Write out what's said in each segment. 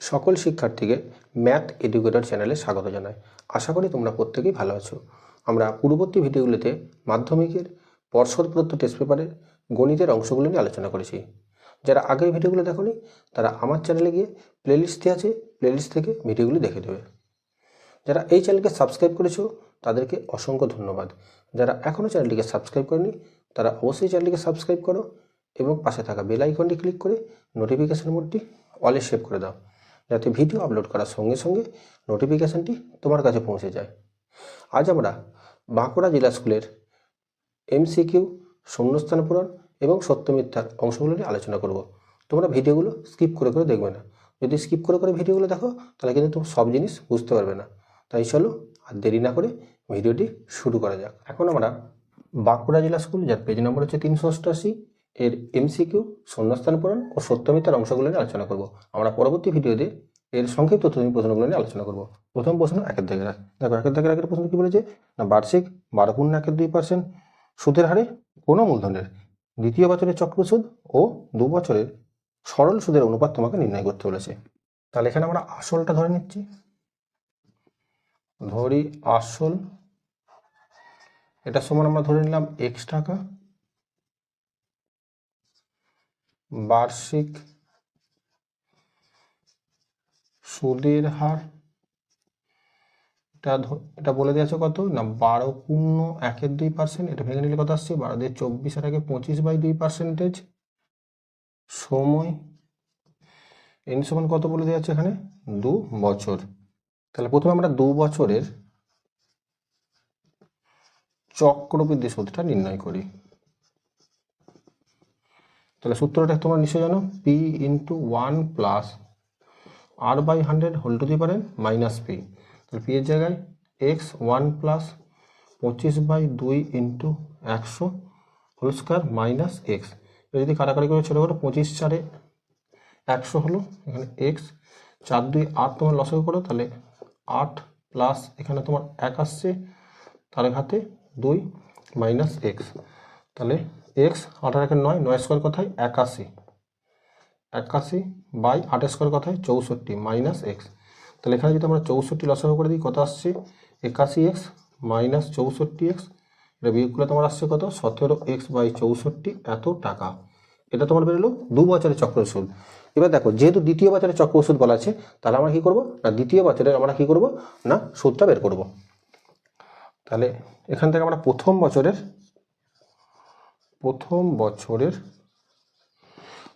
সকল শিক্ষার্থীকে math educator চ্যানেলে স্বাগত জানাই। আশা করি তোমরা প্রত্যেকেই ভালো আছো। আমরা পূর্ববর্তী ভিডিওগুলিতে মাধ্যমিকের পর্ষদ প্রদত্ত টেস্ট পেপারের গণিতের অংশগুলো নিয়ে আলোচনা করেছি। যারা আগের ভিডিওগুলো দেখোনি, তারা আমার চ্যানেলে গিয়ে প্লেলিস্টে আছে প্লেলিস্ট থেকে ভিডিওগুলি দেখে দেবে যারা এই চ্যানেলকে সাবস্ক্রাইব করেছ, তাদেরকে অসংখ্য ধন্যবাদ। যারা এখনও চ্যানেলটিকে সাবস্ক্রাইব করেনি, তারা অবশ্যই চ্যানেলটিকে সাবস্ক্রাইব করো এবং পাশে থাকা বেল আইকনটি ক্লিক করে নোটিফিকেশন মোডটি অলে সেভ করে দাও। যাতে ভিডিও আপলোড করার সঙ্গে সঙ্গে নোটিফিকেশানটি তোমার কাছে পৌঁছে যায়। আজ আমরা বাঁকুড়া জেলা স্কুলের এমসিকিউ শূন্যস্থান পূরণ এবং সত্য মিথ্যার অংশগুলো নিয়ে আলোচনা করব। তোমরা ভিডিওগুলো স্কিপ করে করে দেখবে না। যদি স্কিপ করে করে ভিডিওগুলো দেখো, তাহলে কিন্তু তোমরা সব জিনিস বুঝতে পারবে না। তাই চলো আর দেরি না করে ভিডিওটি শুরু করা যাক। এখন আমরা বাঁকুড়া জেলা স্কুল, যার পেজ নম্বর হচ্ছে তিনশো অষ্টআশি এর এমসিকিউ শূন্যস্থান পূরণ ও সত্যমিতার অংশগুলো নিয়ে আলোচনা করব। আমরা পরবর্তী ভিডিওতে এর সংক্ষিপ্ত তথ্য প্রশ্নগুলো নিয়ে আলোচনা করব। প্রথম প্রশ্ন, একের দাগের। দেখো, একের দাগের আগের প্রশ্ন কি বলেছে? না, বার্ষিক বারো পূর্ণ একের দুই পার্সেন্ট সুদের হারে কোনো মূলধনের দ্বিতীয় বছরের চক্রসুদ ও দু বছরের সরল সুদের অনুপাত তোমাকে নির্ণয় করতে বলেছে। তাহলে এখানে আমরা আসলটা ধরে নিচ্ছি। ধরি আসল। এটা সমান আমরা ধরে নিলাম এক্স টাকা। বার্ষিক সুদের হার, এটা এটা বলে দিয়েছে কত? না, বারো পূর্ণ একের দুই পার্সেন্ট এটা ভেঙে নিলে কত আসছে? বারো দিয়ে চব্বিশ আর আগে পঁচিশ বাই দুই পার্সেন্টেজ সময় এন সমান কত বলে দেওয়া আছে এখানে? দু বছর। তাহলে প্রথমে আমরা দু বছরের চক্রবৃদ্ধি সুদটা নির্ণয় করি। তাহলে সূত্রটা তোমরা নিশ্চয় জানো? P into one plus R by hundred whole to the power minus P তাহলে পি এর জায়গায় এক্স ওয়ান প্লাস পঁচিশ বাই দুই ইন্টু একশো হোল স্কোয়ার মাইনাস এক্স এটা যদি কাটাকাটি করে ছোটো করে পঁচিশ চারে একশো হলো, এখানে এক্স চার দুই আট তোমার লসও করো তাহলে আট প্লাস এখানে তোমার এক আসছে, তার ঘাতে দুই মাইনাস এক্স তাহলে এক্স আঠারো একের নয় নয় স্কোয়ার কথায়? একাশি। একাশি বাই আট স্কোয়ার কথায়? চৌষট্টি মাইনাস এক্স তাহলে এখানে যদি আমরা চৌষট্টি লসাগু করে দিই, কত আসছে? একাশি এক্স মাইনাস চৌষট্টি এক্স এটা বিয়োগ করলে তোমার আসছে কত? সতেরো এক্স বাই চৌষট্টি, এত টাকা। এটা তোমার বেরোলো দু বছরের চক্র সুদ এবার দেখো, যেহেতু দ্বিতীয় বছরের চক্র সুদ বলা আছে, তাহলে আমরা কী করব? না, দ্বিতীয় বছরের আমরা কী করব? না সুদটা বের করব। তাহলে এখান থেকে আমরা প্রথম বছরের প্রথম বছরের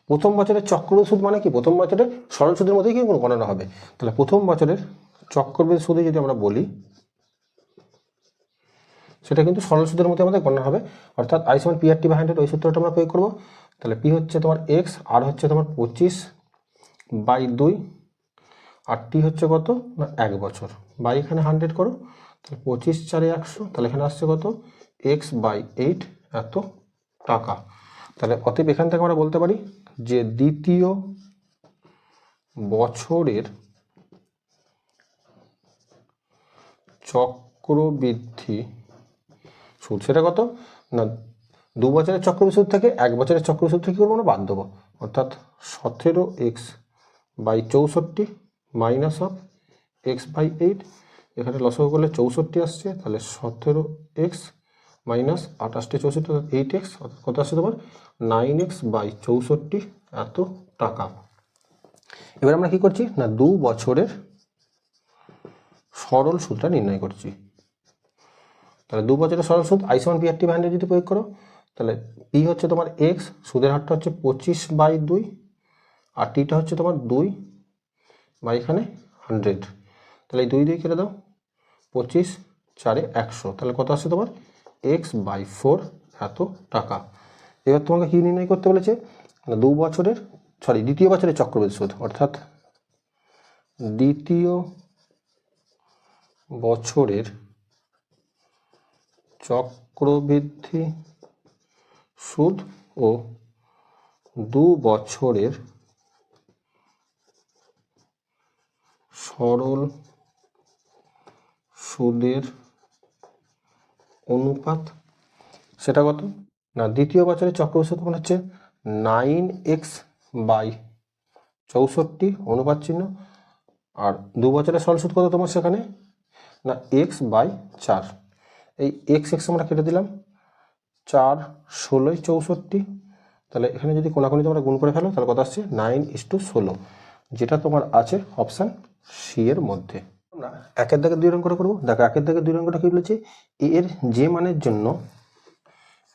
প্রথম বছরের চক্র সুদ মানে কি? প্রথম বছরের সরল সুদের মধ্যেই কি গণনা হবে? তাহলে প্রথম বছরের চক্রবৃদ্ধি সুদে যদি আমরা বলি, সেটা কিন্তু সরল সুদের মধ্যে আমাদের গণনা হবে। অর্থাৎ আই সমান পি আর টি হান্ড্রেড ওই সূত্রটা আমরা প্রয়োগ করব। তাহলে পি হচ্ছে তোমার এক্স আর হচ্ছে তোমার পঁচিশ বাই দুই, আর টি হচ্ছে কত? না, এক বছর। বাই এখানে হান্ড্রেড করো, তাহলে পঁচিশ চারে একশো, তাহলে এখানে আসছে কত? এক্স বাই এইট এত টাকা। তাহলে অতএব এখান থেকে আমরা বলতে পারি যে দ্বিতীয় বছরের চক্রবৃদ্ধি সুদ, সেটা কত? না, দু বছরের চক্রবৃদ্ধি সুদ থেকে এক বছরের চক্রবৃদ্ধি সুদ থেকে করব বাদ দেবো। অর্থাৎ সতেরো এক্স বাই চৌষট্টি minus of X by eight, এখানে লসগু করলে চৌষট্টি আসছে, তাহলে সতেরো এক্স মাইনাস আঠাশটি চৌষট্টি এইট এক্স কত আসছে তোমার? নাইন এক্স বাই চৌষট্টি, এত টাকা। এবার আমরা কি করছি? না, দু বছরের সরল সুদটা নির্ণয় করছি। তাহলে দু বছরের সরল সুদ আই সমান পি আর টি হান্ড্রেড যদি প্রয়োগ করো, তাহলে পি হচ্ছে তোমার এক্স সুদের হারটা হচ্ছে পঁচিশ বাই দুই, আর টিটা হচ্ছে তোমার দুই বা এখানে হান্ড্রেড তাহলে এই দুই দুই কেটে দাও, পঁচিশ, চারে একশো। তাহলে কত আসছে তোমার? এক্স বাই ফোর এত টাকা। এবার তোমাকে কী নির্ণয় করতে বলেছে? না দু বছরের সরি দ্বিতীয় বছরের চক্রবৃদ্ধি সুদ অর্থাৎ দ্বিতীয় বছরের চক্রবৃদ্ধি সুদ ও দু বছরের সরল সুদের অনুপাত, সেটা কত? না, দ্বিতীয় বছরের চক্রবৃদ্ধি সুদ মানে হচ্ছে নাইন এক্স বাই চৌষট্টি অনুপাত চিহ্ন। আর দু বছরের সরল সুদ কত তোমার সেখানে? না এক্স বাই চার। এই এক্স এক্স আমরা কেটে দিলাম। চার, ষোলোই চৌষট্টি। তাহলে এখানে যদি কোনাকুনি তোমরা গুণ করে ফেলো, তাহলে কত আসছে? নাইন ইস টু ষোলো। যেটা তোমার আছে অপশান সি এর মধ্যে। একের দাগে দুই অঙ্কটা করব? দেখো, একের দাগে দুই অঙ্কটা কি বলেছে? এ এর যে মানের জন্য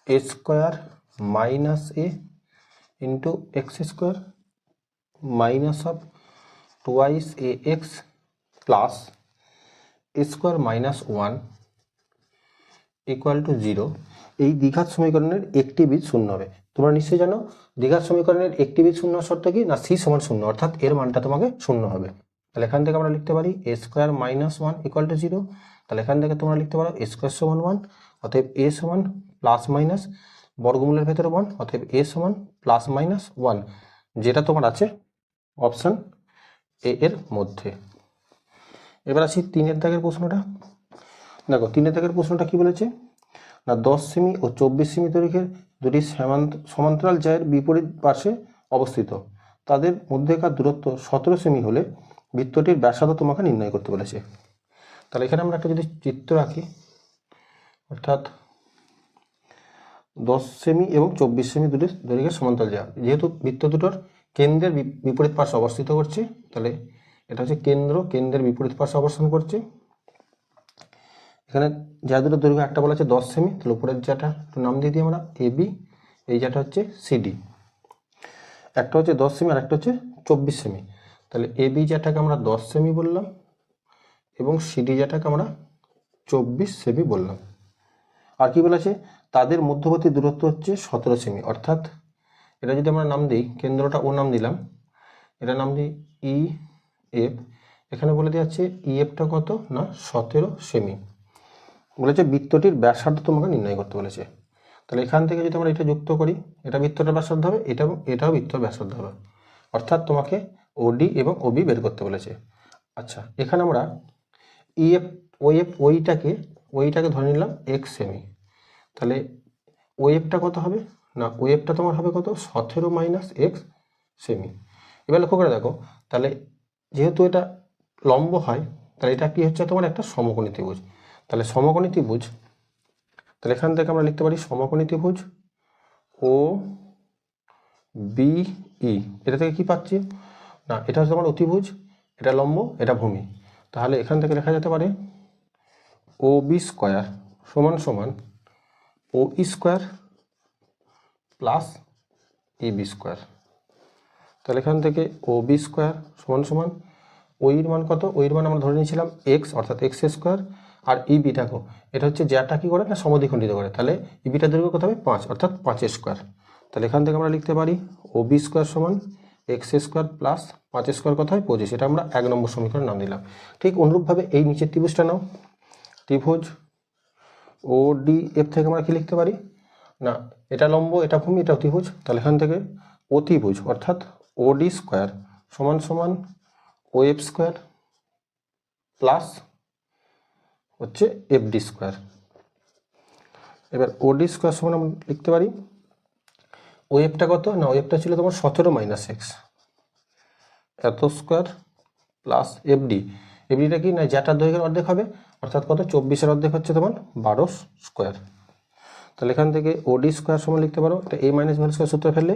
A square minus A into X square minus of twice A X plus A square minus one equal to zero. এই দ্বিঘাত সমীকরণের একটি বীজ শূন্য হবে। তোমরা নিশ্চয়ই জানো, দ্বিঘাত সমীকরণের একটি বীজ শূন্য শর্ত কি? না সি সমান শূন্য, অর্থাৎ এর মানটা তোমাকে শূন্য হবে। তাহলে এখান থেকে আমরা লিখতে পারি A square minus one equal to zero তাহলে এখান থেকে তোমরা লিখতে পারো এ স্কোয়ার সমান ওয়ান অতএব এ সমান প্লাস মাইনাস বর্গমূলের ভেতরে ওয়ান অতএব এ সমান প্লাস মাইনাস ওয়ান যেটা তোমার আছে অপশান এ এর মধ্যে। এবার আসি তিনের দাগের প্রশ্নটা। দেখো, তিনের দাগের প্রশ্নটা কি বলেছে? না, দশ সেমি ও চব্বিশ সেমি দৈর্ঘ্যের দুটি সমান্ত সমান্তরাল জায়ের বিপরীত পাশে অবস্থিত। তাদের মধ্যেকার দূরত্ব সতেরো সেমি হলে বৃত্তটির ব্যাসার্ধ তোমাকে নির্ণয় করতে বলেছে। তাহলে এখানে আমরা একটা যদি চিত্র আঁকি, অর্থাৎ দশ সেমি এবং চব্বিশ সেমি দুটি দৈর্ঘ্যের সমান্তরাল জায় যেহেতু বৃত্ত দুটোর কেন্দ্রের বিপরীত পাশে অবস্থিত করছে, তাহলে এটা হচ্ছে কেন্দ্র, কেন্দ্রের বিপরীত পাশে অবস্থান করছে। এখানে যা দুটো দৈর্ঘ্য, একটা বলা আছে দশ সেমি, তাহলে উপরের যাটা নাম দিয়ে দিই আমরা, এ বি, এই যাটা হচ্ছে সিডি একটা হচ্ছে দশ সেমি আর একটা হচ্ছে চব্বিশ সেমি। তাহলে এ বি যাটাকে আমরা দশ সেমি বললাম এবং সিডি যাটাকে আমরা চব্বিশ সেমি বললাম। আর কি বলেছে? তাদের মধ্যবর্তী দূরত্ব হচ্ছে সতেরো সেমি অর্থাৎ এটা যদি আমরা নাম দিই, কেন্দ্রটা ও নাম দিলাম এটা নাম দিই ই এফ এখানে বলে দেওয়া আছে ই এফটা কত? না, সতেরো সেমি বলেছে বৃত্তটির ব্যাসার্ধ তোমাকে নির্ণয় করতে বলেছে। তাহলে এখান থেকে যদি আমরা এটা যুক্ত করি, এটা বৃত্তটার ব্যাসার্ধ হবে, এটা, এটাও বৃত্তর ব্যাসার্ধ হবে। অর্থাৎ তোমাকে ওডি এবং ওবি বের করতে বলেছে। আচ্ছা এখানে আমরা ইএফ ওএফ ওইটাকে ওইটাকে ধরে নিলাম এক্স সেমি তাহলে ওয়েভটা কত হবে? না ওয়েভটা তোমার হবে কত? সতেরো মাইনাস এক্স সেমি এবার লক্ষ্য করে দেখো, তাহলে যেহেতু এটা লম্ব হয়, তাহলে এটা কি হচ্ছে? তোমার একটা সমকোণী ত্রিভুজ। তাহলে সমকোণী ত্রিভুজ, তাহলে এখান থেকে আমরা লিখতে পারি সমকোণী ত্রিভুজ ও বি ই এটা থেকে কি পাচ্ছি? না, এটা হচ্ছে তোমার অতিভুজ, এটা লম্ব, এটা ভূমি। তাহলে এখান থেকে লেখা যেতে পারে ও বি স্কোয়ার সমান সমান O E square plus A B square. তাহলে এখান থেকে ও বি স্কোয়ার সমান সমান ওইর মান কত? ওইর মান আমরা ধরে নিয়েছিলাম এক্স অর্থাৎ এক্স স্কোয়ার, আর ই বিটাকো এটা হচ্ছে জ্যাটা কি করে? না, সমদ্বিখণ্ডিত করে। তাহলে ই বিটার দৈর্ঘ্য কত হবে? পাঁচ, অর্থাৎ পাঁচ স্কোয়ার। তাহলে এখান থেকে আমরা লিখতে পারি ও বি স্কোয়ার সমান এক্স স্কোয়ার প্লাস পাঁচ স্কোয়ার কত হয় পঁচিশ। এটা আমরা এক নম্বর সমীকরণ নাম দিলাম। ঠিক অনুরূপভাবে এই নিচের ত্রিভুজটা নাও। ত্রিভুজ ও ডি এফ থেকে আমরা কি লিখতে পারি? না, এটা লম্ব, এটা ভূমি এটা অতিভুজ তাহলে এখান থেকে অতিভুজ অর্থাৎ ও ডি স্কোয়ার সমান সমান ও এফ স্কোয়ার প্লাস হচ্ছে এফ ডি স্কোয়ার। এবার ও ডি স্কোয়ার সমান আমরা লিখতে পারি। ও এফটা কত? না, ওয়েবটা ছিল তোমার সতেরো মাইনাস এক্স এত স্কোয়ার প্লাস এফডি এফডিটা কি? না যেটার দৈর্ঘ্যের অর্ধেক হবে, অর্থাৎ কত? চব্বিশের অর্ধেক হচ্ছে তোমার বারো স্কোয়ার তাহলে এখান থেকে ওডি স্কোয়ার সমান লিখতে পারো। এটা এ মাইনাস ভ্যালু স্কোয়ার সূত্রে ফেললে,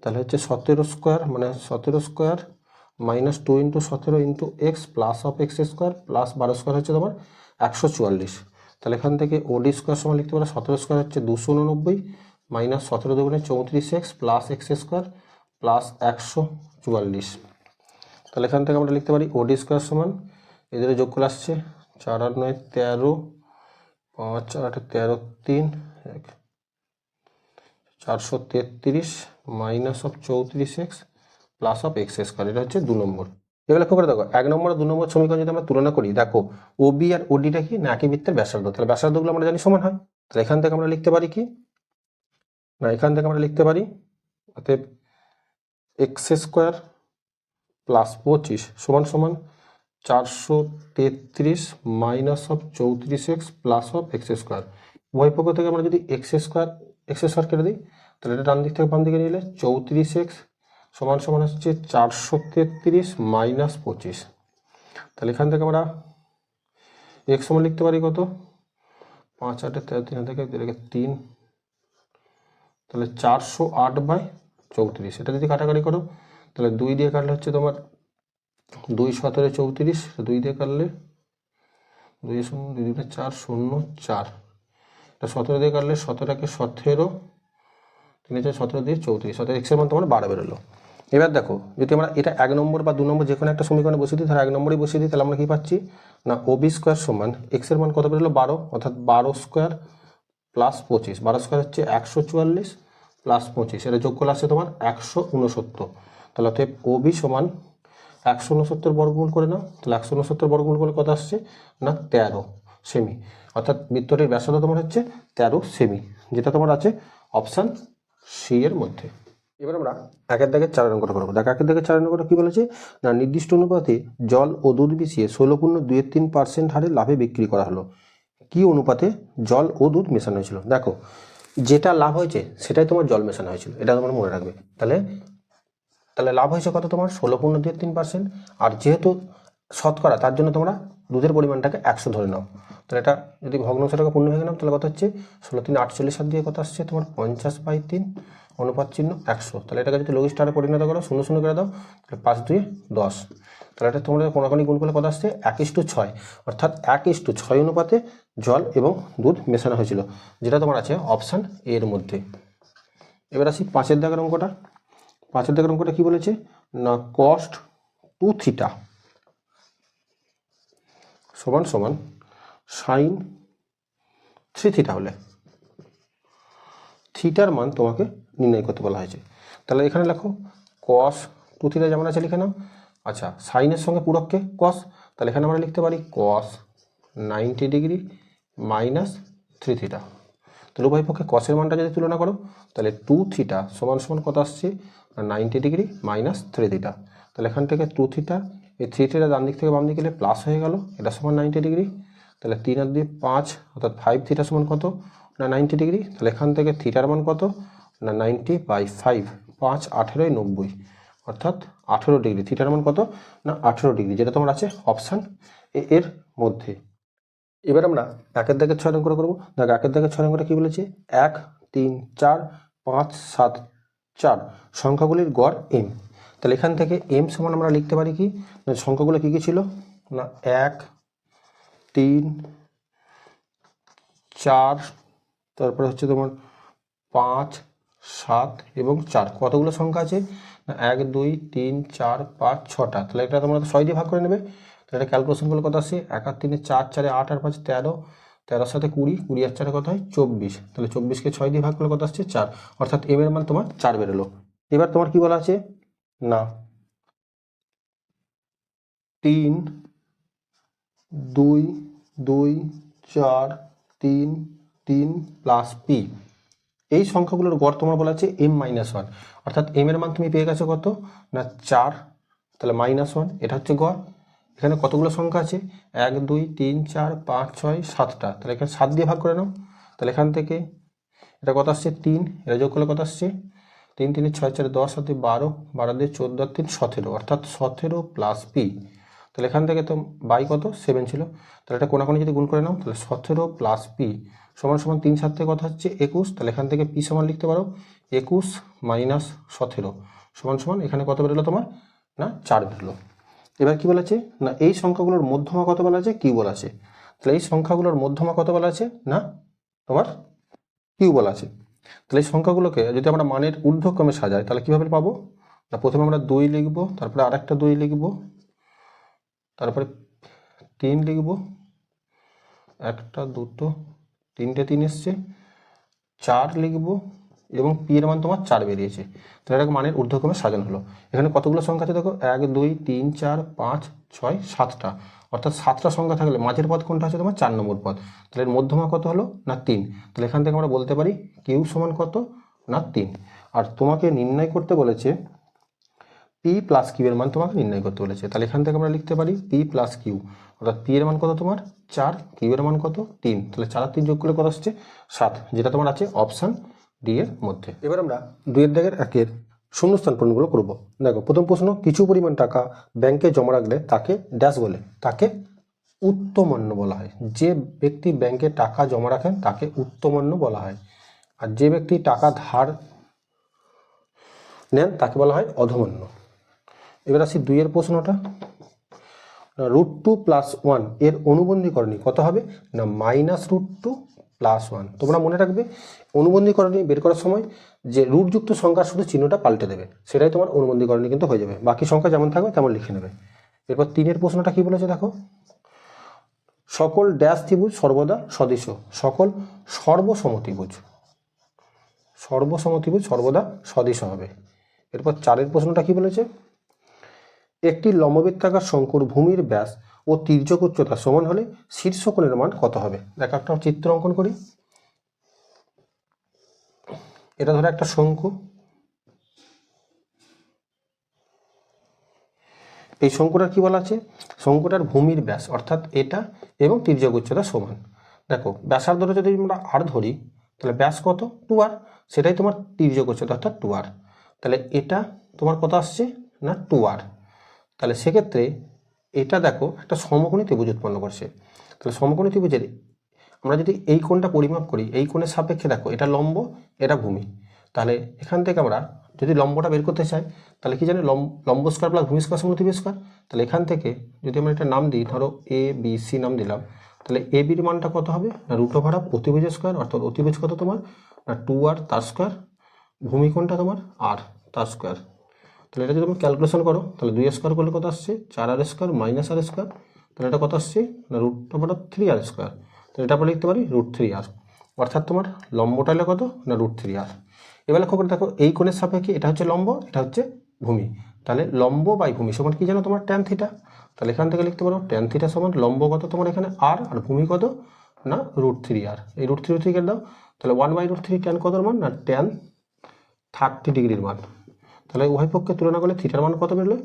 তাহলে হচ্ছে সতেরো স্কোয়ার মানে সতেরো স্কোয়ার মাইনাস টু ইন্টু সতেরো into x plus of x square plus বারো স্কোয়ার হচ্ছে তোমার একশো চুয়াল্লিশ। তাহলে এখান থেকে ওডি স্কোয়ার সমান লিখতে পারো, সতেরো স্কোয়ার হচ্ছে দুশো উননব্বই মাইনাস সতেরো দুগুণে চৌত্রিশ x plus x square plus একশো চুয়াল্লিশ। তাহলে এখান থেকে আমরা লিখতে পারি ওডি স্কোয়ার সমান, এদের যোগ করে আসছে চার আট নয় তেরো, পাঁচ আট তেরো তিন, এক, চারশো তেত্রিশ মাইনাস অফ চৌত্রিশ x plus of x square, এটা হচ্ছে দু নম্বর। এবার লক্ষ্য করে দেখো, এক নম্বর দু নম্বর সমীকরণ যদি আমরা তুলনা করি, দেখো, ওবি আর ওডিটা কি না একই বৃত্তের ব্যাসার্ধ? তাহলে ব্যাসার্ধগুলো আমরা জানি সমান হয়। তাহলে এখান থেকে আমরা লিখতে পারি কি? না, এখান থেকে আমরা লিখতে পারি, অতএব এক্স স্কোয়ার প্লাস পঁচিশ সমান সমান চারশো তেত্রিশ মাইনাস অফ চৌত্রিশ x plus of x square উভয় পক্ষ থেকে আমরা যদি এক্স স্কোয়ার এক্স স্কোয়ার কেটে দিই, তাহলে এটা ডান দিক থেকে বাম দিকে নিলে চৌত্রিশ এক্স সমান সমান হচ্ছে চারশো তেত্রিশ মাইনাস পঁচিশ। তাহলে এখান থেকে আমরা এক্স সমান লিখতে পারি কত? পাঁচ আটে তিন থেকে তিন তাহলে চারশো আট বাই চৌত্রিশ। এটা যদি কাটাকাটি করো, তাহলে দুই দিয়ে কাটলে হচ্ছে তোমার দুই সতেরো চৌত্রিশ। দুই দিয়ে কাটলে দুই শূন্য, দুই দুটো চার শূন্য চার। এটা সতেরো দিয়ে কাটলে সতেরোকে সতেরো, তিন চার সতেরো দিয়ে চৌত্রিশ। সতেরো এক্সের মান তোমার বারো বেরোলো। এবার দেখো, যদি আমরা এটা এক নম্বর বা দু নম্বর যে কোনো একটা সমীকরণে বসিয়ে দিই, তাহলে এক নম্বরই বসিয়ে দিই, তাহলে আমরা কী পাচ্ছি? না, ও বি স্কোয়ার সমান এক্সের মান কত বেরোলো? বারো। অর্থাৎ বারো স্কোয়ার প্লাস পঁচিশ। বারো স্কোয়ার হচ্ছে একশো চুয়াল্লিশ। প্লাস পঁচিশ। এটা যোগ করলে আসছে তোমার একশো উনসত্তর। তাহলে অতএব ও বি সমান একশো উনসত্তর বর্গমূল করে নাও। তাহলে একশো উনসত্তর বর্গমূল করলে কত আসছে? না, তেরো সেমি। অর্থাৎ বৃত্তটির ব্যাসার্ধ তোমার হচ্ছে তেরো সেমি, যেটা তোমার আছে অপশান সি এর মধ্যে। এবার আমরা একের দাগের চার অঙ্কটা করব। দেখ, একের দাগের চার অঙ্কটা কী বলেছে? না, নির্দিষ্ট অনুপাতে জল ও দুধ মিশিয়ে ষোলো পূর্ণ দুয়ের তিন পার্সেন্ট হারে লাভে বিক্রি করা হলো। কি অনুপাতে জল ও দুধ মেশানো হয়েছিল? দেখো যেটা লাভ হয়েছে, সেটাই তোমার জল মেশানো হয়েছিল। এটা তোমার মনে রাখবে। তাহলে তাহলে লাভ হয়েছে কত তোমার? ষোলো পূর্ণ দুই তিন পার্সেন্ট আর যেহেতু শতকরা, তার জন্য তোমরা দুধের পরিমাণটাকে একশো ধরে নাও। তাহলে এটা যদি ভগ্নাংশটাকে পূর্ণ ভেঙে নাও, তাহলে কত হচ্ছে? ষোলো তিন আটচল্লিশ সাত দিয়ে কত আসছে? তোমার পঞ্চাশ বাই তিন, অনুপাত চিহ্ন একশো। তাহলে এটাকে যদি লঘু স্টারে পরিণত করো, শূন্য শূন্য করে দাও, তাহলে পাঁচ দুই দশ। তাহলে এটা তোমরা কোনাকানি গুণ করলে কত আসছে? এক ইস্টু ছয়। অর্থাৎ এক ইস্টু ছয় অনুপাতে জল এবং দুধ মেশানো হয়েছিল, যেটা তোমার আছে অপশান এর মধ্যে। এবার আসি পাঁচের দাগের অঙ্কটা। পাঁচের দাগের অঙ্কটা কি বলেছে? না কস্ট টু থিটা সমান সমান সাইন থ্রি থিটা হলে। থিটার মান তোমাকে নির্ণয় করতে বলা হয়েছে। তাহলে এখানে লেখো কস টু থিটা যেমন আছে লিখে নাও। আচ্ছা সাইনের সঙ্গে পূরককে কস তাহলে এখানে আমরা লিখতে পারি cos ninety degree minus three theta. তাহলে উভয় পক্ষে কসের মানটা যদি তুলনা করো, তাহলে টু থিটা সমান সমান কত আসছে? Ninety degree minus three theta তাহলে এখান থেকে টু থিটা এই থ্রি থিটা ডান দিক থেকে বাম দিকে গেলে প্লাস হয়ে গেল, এটা সমান নাইনটি ডিগ্রি তাহলে তিন আর দিয়ে পাঁচ, অর্থাৎ ফাইভ থিটা সমান কত? না নাইনটি ডিগ্রি তাহলে এখান থেকে থিটার মান কত? না নাইনটি বাই ফাইভ পাঁচ আঠেরোই নব্বই। অর্থাৎ আঠেরো ডিগ্রি থিটার মান কত? না, আঠেরো ডিগ্রি যেটা তোমার আছে অপশান এর মধ্যে। এবার আমরা একের দাগের ছয় অঙ্ক করব। দেখ, একের দাগের ছয় অঙ্কটা কী বলেছে? এক, তিন, চার, পাঁচ, সাত, চার। সংখ্যাগুলির গড় এম তাহলে এখান থেকে এম সমান আমরা লিখতে পারি কি? সংখ্যাগুলো কী কী ছিল? না, এক, তিন, চার, তারপরে হচ্ছে তোমার পাঁচ, সাত এবং চার। কতগুলো সংখ্যা আছে? না, এক, দুই, তিন, চার, পাঁচ, ছটা। তাহলে এটা তোমরা ছয় দিয়ে ভাগ করে নেবে। এটা ক্যালকুলেশন করলে কত আসে এক আর তিনে চার, চারে আট আর পাঁচ তেরো, তেরোর সাথে কুড়ি কুড়ি আর চারে কত হয়? চব্বিশ। তাহলে চব্বিশকে ছয় দিয়ে ভাগ করলে কত আসছে? চার। অর্থাৎ এম এর মান তোমার চার বেরোলো। এবার তোমার কি বলা আছে? না। তিন, দুই দুই, চার, তিন তিন প্লাস পি এই সংখ্যাগুলোর গড় তোমার বলা আছে এম মাইনাস ওয়ান অর্থাৎ এম এর মান তুমি পেয়ে গেছো কত? না, চার। তাহলে মাইনাস ওয়ান এটা হচ্ছে গড়। এখানে কতগুলো সংখ্যা আছে? এক, দুই, তিন, চার, পাঁচ, ছয়, সাতটা। তাহলে এখানে সাত দিয়ে ভাগ করে নাও। তাহলে এখান থেকে এটা কত আসছে? তিন। এটা যোগ করলে কত আসছে? তিন, তিনে ছয়, চারে দশ সাথে বারো। বারো দিয়ে চোদ্দ আর তিন, সতেরো। অর্থাৎ সতেরো প্লাস পি তাহলে এখান থেকে তো বাই কত? সেভেন ছিল। তাহলে এটা কোনাকোনি যদি গুণ করে নাও, তাহলে সতেরো প্লাস পি সমান সমান তিন সাত থেকে কত হচ্ছে একুশ। তাহলে এখান থেকে পি সমান লিখতে পারো। একুশ মাইনাস সতেরো। সমান সমান এখানে কত বেরোলো তোমার? না, চার বেরোলো। এবার কি বলেছে না, এই সংখ্যাগুলোর মধ্যমা কত বলা আছে? কিউ বলা আছে। তাহলে এই সংখ্যাগুলোর মধ্যমা কত বলা আছে? না, তোমার কিউ বলা আছে। তাহলে এই সংখ্যাগুলোকে যদি আমরা মানের ঊর্ধ্বক্রমে সাজাই, তাহলে কীভাবে পাবো? না, প্রথমে আমরা দুই লিখব, তারপরে আরেকটা দুই লিখব, তারপরে তিন লিখব। একটা, দুটো, তিনটে, তিন এসছে। চার লিখব এবং পি এর মান তোমার চার বেরিয়েছে। তাহলে এটাকে মানের ঊর্ধ্বক্রমে সাজানো হলো। এখানে কতগুলো সংখ্যা আছে দেখো? এক, দুই, তিন, চার, পাঁচ, ছয়, সাতটা। অর্থাৎ সাতটা সংখ্যা থাকলে মাঝের পদ কোনটা আছে তোমার? চার নম্বর পদ। তাহলে এর মধ্যমা কত হলো? না, তিন। তাহলে এখান থেকে আমরা বলতে পারি কিউ সমান কত? না, তিন। আর তোমাকে নির্ণয় করতে বলেছে পি প্লাস কিউ এর মান তোমাকে নির্ণয় করতে বলেছে। তাহলে এখান থেকে আমরা লিখতে পারি পি প্লাস কিউ অর্থাৎ পি এর মান কত তোমার? চার। কিউ এর মান কত? তিন। তাহলে চার আর তিন যোগ করলে কত আসছে? সাত। যেটা তোমার আছে অপশান ডি এর মধ্যে। এবার আমরা দুইয়ের দাগের একের শূন্যস্থান পূরণগুলো করব। দেখো, প্রথম প্রশ্ন, কিছু পরিমাণ টাকা ব্যাংকে জমা রাখলে তাকে ড্যাশ বলে। তাকে উত্তমান্য বলা হয়। যে ব্যক্তি ব্যাংকে টাকা জমা রাখেন, তাকে উত্তমান্য বলা হয়। আর যে ব্যক্তি টাকা ধার নেন, তাকে বলা হয় অধমান্য। এবার আসি দুইয়ের প্রশ্নটা। রুট টু প্লাস ওয়ানের অনুবন্ধীকরণী কত হবে? না, minus root two plus one. তোমরা মনে রাখবে অনুবন্ধীকরণী বের করার সময় যে রুটযুক্ত সংখ্যা শুধু চিহ্নটা পাল্টে দেবে, সেটাই তোমার অনুবন্ধীকরণী কিন্তু হয়ে যাবে। বাকি সংখ্যা যেমন থাকবে, তেমন লিখে নেবে। এরপর তিনের প্রশ্নটা কি বলেছে দেখো? সকল ড্যাশ ত্রিভুজ সর্বদা সদৃশ। সকল সর্বসমতিভুজ। সর্বসমতিভুজ সর্বদা সদৃশ হবে। এরপর চারের প্রশ্নটা কি বলেছে? একটি লম্ববৃত্তাকার শঙ্কুর ভূমির ব্যাস ও তির্যক উচ্চতা সমান হলে শীর্ষকোণের মান কত হবে? দেখো একটা চিত্র অঙ্কন করি। এটা ধরো একটা শঙ্কু। এই শঙ্কুটার কি বলা আছে? শঙ্কুটার ভূমির ব্যাস, অর্থাৎ এটা এবং তির্যক উচ্চতা সমান। দেখো ব্যাসার্ধটা যদি আমরা আর ধরি, তাহলে ব্যাস কত? টু আর সেটাই তোমার তির্যক উচ্চতা অর্থাৎ টু আর তাহলে এটা তোমার কত আসছে? না টু আর তাহলে সেক্ষেত্রে এটা দেখো, একটা সমকোণী ত্রিভুজ উৎপন্ন করছে। তাহলে সমকোণী ত্রিভুজের আমরা যদি এই কোণটা পরিমাপ করি, এই কোণের সাপেক্ষে দেখো, এটা লম্ব, এটা ভূমি। তাহলে এখান থেকে আমরা যদি লম্বটা বের করতে চাই, তাহলে কি জানি লম্ব স্কোয়ার প্লাস ভূমি স্কোয়ার সমান স্কোয়ার তাহলে এখান থেকে যদি আমরা একটা নাম দিই, ধরো এ বি সি নাম দিলাম, তাহলে এ বির মানটা কত হবে? না রুট অফ অতিভুজ স্কোয়ার অর্থাৎ অতিভুজ কত তোমার? না টু আর তার স্কোয়ার ভূমি কোণটা তোমার আর তার স্কোয়ার তাহলে এটা যদি তুমি ক্যালকুলেশন করো, তাহলে দুই স্কোয়ার করলে কত আসছে? চার R square minus R square তাহলে এটা কত আসছে? না root of three R square তাহলে এটা আমরা লিখতে পারি রুট থ্রি আর অর্থাৎ তোমার লম্বটা হলে কত না রুট থ্রি আর এবার লক্ষ্য করে দেখো, এই কোণের সাপেক্ষে এটা হচ্ছে লম্ব, এটা হচ্ছে ভূমি। তাহলে লম্ব বাই ভূমি সমান কি জানো তোমার ট্যান থিটা তাহলে এখান থেকে লিখতে পারো ট্যান থিটা সমান লম্ব কত তোমার এখানে আর আর ভূমি কত না রুট থ্রি আর এই রুট থ্রি থ্রি কেটে দাও, তাহলে one by root three tan কত মান না ট্যান থার্টি ডিগ্রির মান। তাহলে উভয় পক্ষে তুলনা করলে থিটার মান কত বেরোলো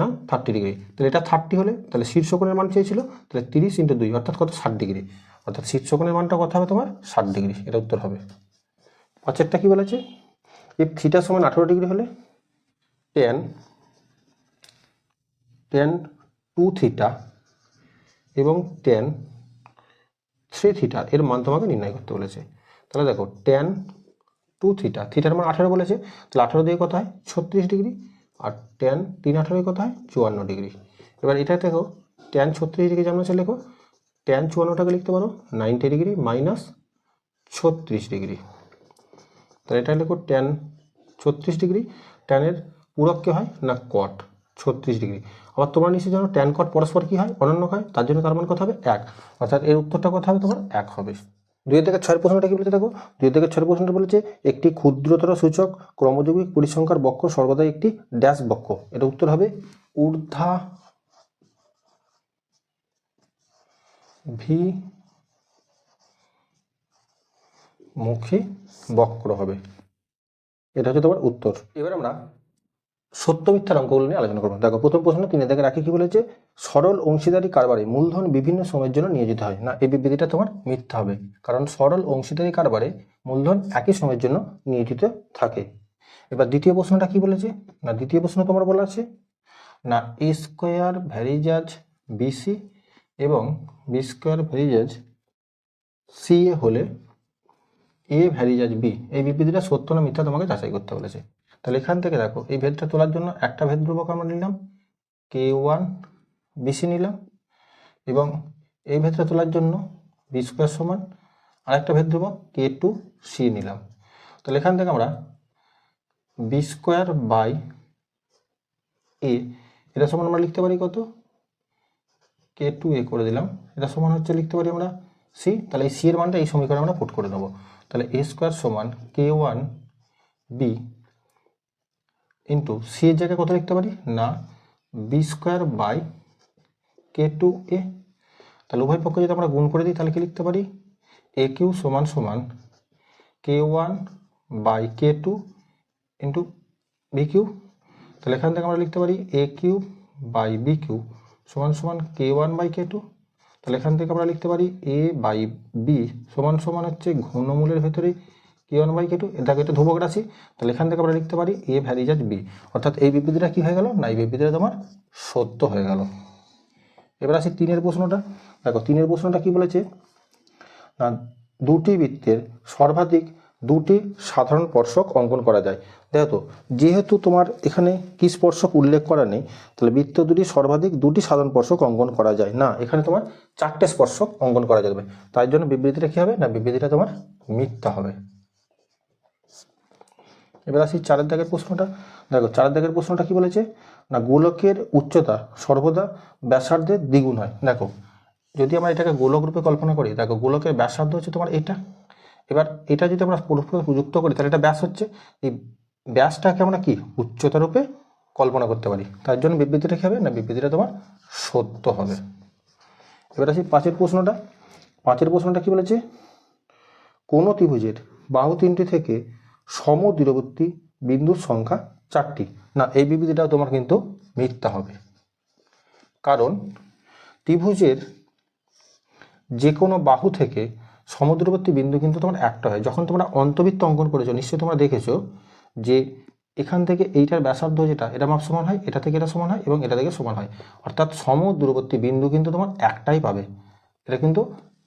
না থার্টি ডিগ্রি তাহলে এটা থার্টি হলে, তাহলে শীর্ষকোণের মান চেয়েছিল, তাহলে তিরিশ ইন্টু দুই, অর্থাৎ কত ষাট ডিগ্রি অর্থাৎ শীর্ষকোণের মানটা কত হবে তোমার? ষাট ডিগ্রি, এটা উত্তর হবে। পাঁচেরটা কি বলেছে? ইফ থিটা সমান আঠেরো ডিগ্রি হলে টেন টেন টু থিটা এবং টেন থ্রি থিটা এর মান তোমাকে নির্ণয় করতে বলেছে। তাহলে দেখো টেন টু থিটা থিটার মান আঠেরো বলেছে, তাহলে আঠেরো দিয়ে কত হয়? ছত্রিশ ডিগ্রি, আর টেন তিন আঠেরোয় কত হয়? চুয়ান্ন ডিগ্রি। এবার এটা দেখো টেন ছত্রিশ ডিগ্রি যেমন আছে, লেখো টেন চুয়ান্নটাকে লিখতে পারো নাইনটি ডিগ্রি মাইনাস ছত্রিশ ডিগ্রি তাহলে এটা লেখো টেন ছত্রিশ ডিগ্রি ট্যানের পূরক কী হয়? না কট ছত্রিশ ডিগ্রি আবার তোমরা নিশ্চয়ই জানো ট্যান কট পরস্পর কী হয়? অনন্য হয়, তার জন্য তার মান কত হবে? এক। অর্থাৎ এর উত্তরটা কত হবে? তোমার এক হবে। দুই থেকে ছয়ের প্রশ্নটা কি বলেছে দেখো দুই থেকে ছয়ের প্রশ্নটা বলেছে একটি ক্ষুদ্রতর সূচক ক্রমযৌগিক পরিসংখ্যার বক্ষ সর্বদা একটি ড্যাশ বক্ষ। এটা উত্তর হবে ঊর্ধ্বা ভি মুখী বক্র হবে। এটা হচ্ছে তোমার উত্তর। এবার আমরা সত্য মিথ্যার অঙ্কগুলো নিয়ে আলোচনা করব। দেখো, প্রথম প্রশ্ন তিনি দেখে রাখি কি বলেছে? সরল অংশীদারি কারবারে মূলধন বিভিন্ন সময়ের জন্য নিয়োজিত হয়। না, এই বিবৃতিটা তোমার মিথ্যা হবে। কারণ সরল অংশীদারি কারবারে মূলধন একই সময়ের জন্য নিয়োজিত থাকে। এবার দ্বিতীয় প্রশ্নটা কি বলেছে? না, দ্বিতীয় প্রশ্ন তোমার বলা আছে। না A square varies as BC এবং B square varies as C A হলে এ ভ্যারিজাজ বি এই বিবৃতিটা সত্য না মিথ্যা তোমাকে যাচাই করতে বলেছে। তাহলে এখান থেকে দেখো, এই ভেদটা তোলার জন্য একটা ভেদ ধ্রুবক আমরা নিলাম কে ওয়ান বিসি নিলাম এবং এই ভেদটা তোলার জন্য বি স্কোয়ার সমান আরেকটা ভেদ ধ্রুবক কে টু সি নিলাম। তাহলে এখান থেকে আমরা বি স্কোয়ার বাই এ এটা সমান আমরা লিখতে পারি কত? কে টু এ করে দিলাম। এটা সমান হচ্ছে লিখতে পারি আমরা সি তাহলে এই সি এর মানটা এই সমীকরণে আমরা পুট করে দেবো। তাহলে এ স্কোয়ার সমান K one B into C এর জায়গায় কত লিখতে পারি? না B square by K two A তাহলে উভয় পক্ষে যদি আমরা গুণ করে দিই, তাহলে কি লিখতে পারি? এ কিউ সমান সমান K one by K two into B Q. তাহলে এখান থেকে আমরা লিখতে পারি A Q by B Q. সমান সমান K one by K two তাহলে এখান থেকে আমরা লিখতে পারি এ বাই বি সমান সমান হচ্ছে ঘনমূলের ভেতরে K one by K two এটাকে এটা ধ্রুবক রাশি। তাহলে এখান থেকে আমরা লিখতে পারি এ ভ্যারিজ আজ বি অর্থাৎ এই বিবৃতিটা কী হয়ে গেল? না, এই বিবৃতিটা তোমার সত্য হয়ে গেল। এবার আসি তিনের প্রশ্নটা। দেখো, তিনের প্রশ্নটা কি বলেছে? না, দুটি বৃত্তের সর্বাধিক দুটি সাধারণ স্পর্শক অঙ্কন করা যায়। দেখো যেহেতু তোমার এখানে কি স্পর্শক উল্লেখ করা নেই, তাহলে বৃত্ত দুটি সর্বাধিক দুটি সাধারণ স্পর্শক অঙ্কন করা যায়। না, এখানে তোমার চারটে স্পর্শক অঙ্কন করা যাবে। তাই জন্য বিবৃতিটা কী হবে? না, বিবৃতিটা তোমার মিথ্যা হবে। এবার আসি চারের দাগের প্রশ্নটা। দেখো, চারের দাগের প্রশ্নটা কি বলেছে? না, গোলকের উচ্চতা সর্বদা ব্যাসার্ধের দ্বিগুণ হয়। দেখো, যদি আমরা এটাকে গোলক রূপে কল্পনা করি, দেখো গোলকের ব্যাসার্ধ হচ্ছে তোমার এটা। এবার এটা যদি আমরা পরস্পর যুক্ত করি, তাহলে এটা ব্যাস হচ্ছে। এই ব্যাসটাকে আমরা কি? উচ্চতা রূপে কল্পনা করতে পারি। তার জন্য বিবৃতিটা কী হবে? না, বিবৃতিটা তোমার সত্য হবে। এবার আসি পাঁচের প্রশ্নটা। পাঁচের প্রশ্নটা কি বলেছে? কোনো ত্রিভুজের বাহু তিনটি থেকে সম দূরবর্তী বিন্দুর সংখ্যা চারটি? না, এই বিবৃতিটাও তোমার কিন্তু মিথ্যা হবে। কারণ ত্রিভুজের যে কোনো বাহু থেকে সমুদ্রবর্তী বিন্দু কিন্তু তোমার একটা হয়। যখন তোমরা অন্তবৃত্ত অঙ্কন করেছ, নিশ্চয়ই তোমরা দেখেছ যে এখান থেকে এইটার ব্যাসার্ধ যেটা, এটা মাপ সমান হয়, এটা থেকে এটা সমান হয় এবং এটা থেকে সমান হয়। অর্থাৎ সমদূরবর্তী বিন্দু কিন্তু তোমার একটাই পাবে। এটা কিন্তু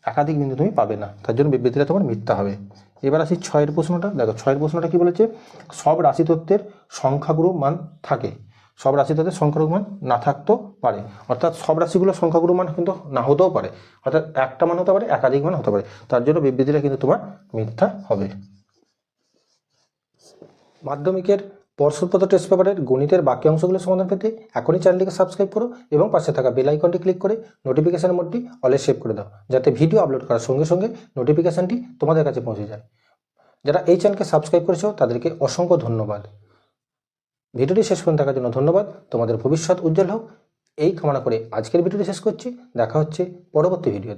একাধিক বিন্দু তুমি পাবে না। তার জন্য বিবৃতিটা তোমার মিথ্যা হবে। এবার আসি ছয়ের প্রশ্নটা। দেখো, ছয়ের প্রশ্নটা কি বলেছে? সব রাশিতত্ত্বের সংখ্যাগুরু মান থাকে। সব রাশিতত্ত্বের সংখ্যাগুরু মান না থাকতেও পারে। অর্থাৎ সব রাশিগুলোর সংখ্যাগুরু মান কিন্তু না হতেও পারে। অর্থাৎ একটা মান হতে পারে, একাধিক মান হতে পারে। তার জন্য বিবৃতিটা কিন্তু তোমার মিথ্যা হবে। মাধ্যমিকের পর্ষদপত্র টেস্ট পেপারের গণিতের বাকি অংশগুলো সমাধান পেতে এখনই চ্যানেলটিকে সাবস্ক্রাইব করো এবং পাশে থাকা বেল আইকনটি ক্লিক করে নোটিফিকেশন মোডটি অলে সেভ করে দাও, যাতে ভিডিও আপলোড করার সঙ্গে সঙ্গে নোটিফিকেশনটি তোমাদের কাছে পৌঁছে যায়। যারা এই চ্যানেলকে সাবস্ক্রাইব করেছ, তাদেরকে অসংখ্য ধন্যবাদ। ভিডিওটি শেষ পর্যন্ত দেখার জন্য ধন্যবাদ। তোমাদের ভবিষ্যৎ উজ্জ্বল হোক। এই কামনা করে আজকের ভিডিওটি শেষ করছি। দেখা হচ্ছে পরবর্তী ভিডিওতে।